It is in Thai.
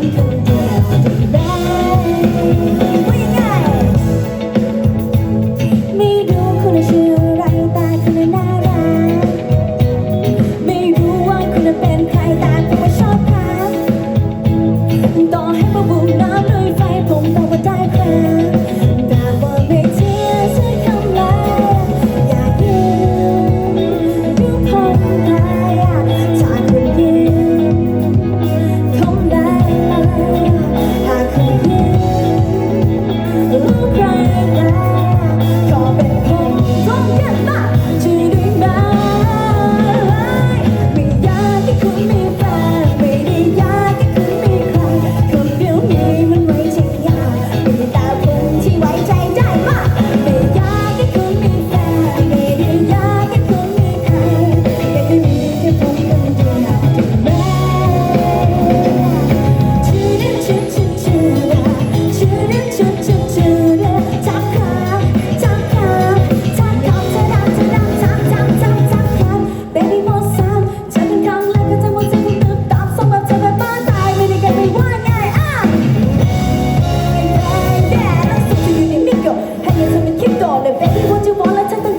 Thank you. บอกเลยเบ็คที่ what you want และฉันก็